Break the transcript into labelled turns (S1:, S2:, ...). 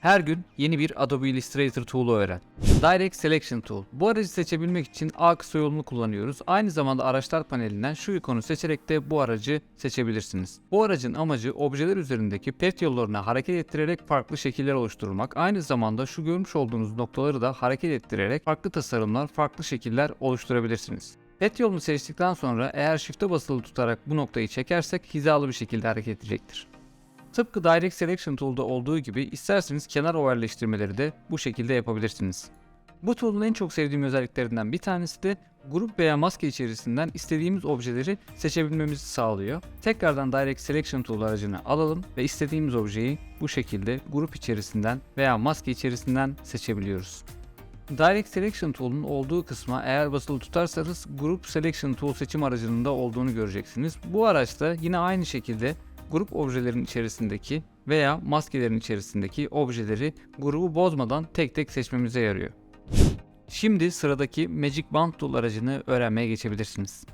S1: Her gün yeni bir Adobe Illustrator tool'u öğren. Direct Selection Tool. Bu aracı seçebilmek için A kısa yolunu kullanıyoruz. Aynı zamanda araçlar panelinden şu ikonu seçerek de bu aracı seçebilirsiniz. Bu aracın amacı objeler üzerindeki pet yollarını hareket ettirerek farklı şekiller oluşturmak. Aynı zamanda şu görmüş olduğunuz noktaları da hareket ettirerek farklı tasarımlar, farklı şekiller oluşturabilirsiniz. Pet yolunu seçtikten sonra eğer Shift'e basılı tutarak bu noktayı çekersek hizalı bir şekilde hareket edecektir. Tıpkı Direct Selection Tool'da olduğu gibi isterseniz kenar overleştirmeleri de bu şekilde yapabilirsiniz. Bu tool'un en çok sevdiğim özelliklerinden bir tanesi de grup veya maske içerisinden istediğimiz objeleri seçebilmemizi sağlıyor. Tekrardan Direct Selection Tool aracını alalım ve istediğimiz objeyi bu şekilde grup içerisinden veya maske içerisinden seçebiliyoruz. Direct Selection Tool'un olduğu kısma eğer basılı tutarsanız Group Selection Tool seçim aracının da olduğunu göreceksiniz. Bu araçta yine aynı şekilde grup objelerin içerisindeki veya maskelerin içerisindeki objeleri grubu bozmadan tek tek seçmemize yarıyor. Şimdi sıradaki Magic Band Tool aracını öğrenmeye geçebilirsiniz.